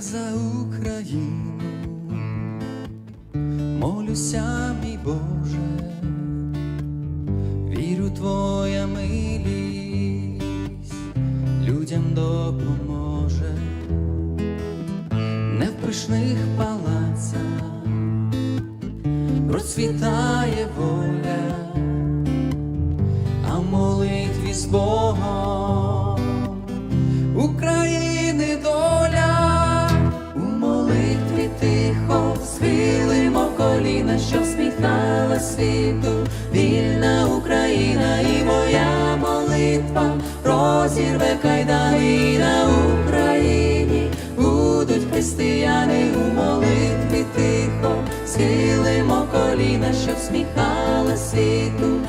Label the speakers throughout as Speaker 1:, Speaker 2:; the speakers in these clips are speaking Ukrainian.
Speaker 1: За Україну молюся, мій Боже, вірю, Твоя милість людям допоможе, не в пишних палацах процвітає воля, а в молитві з Богом коліна, світу, вільна Україна і моя молитва. Розірве кайдани на Україні. Будуть християни у молитві тихо, схилимо коліна, що сміхала світу,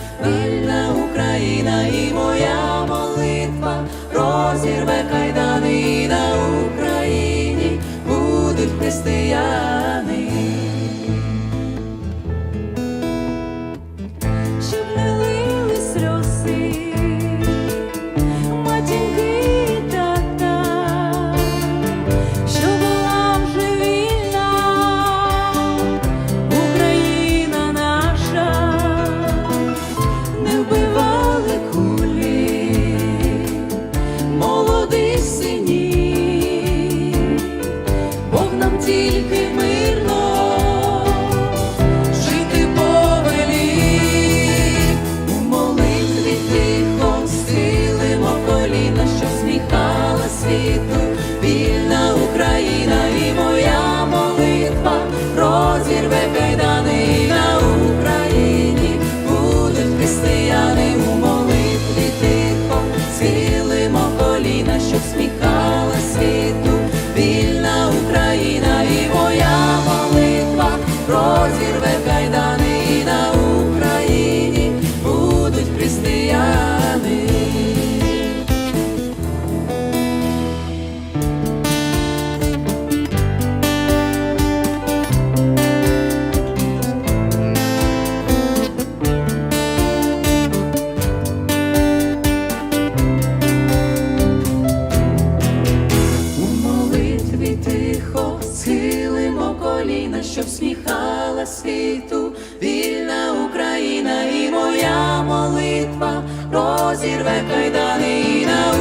Speaker 1: тільки мирно коліна, всміхала світу, вільна Україна і моя молитва розірве кайдани І на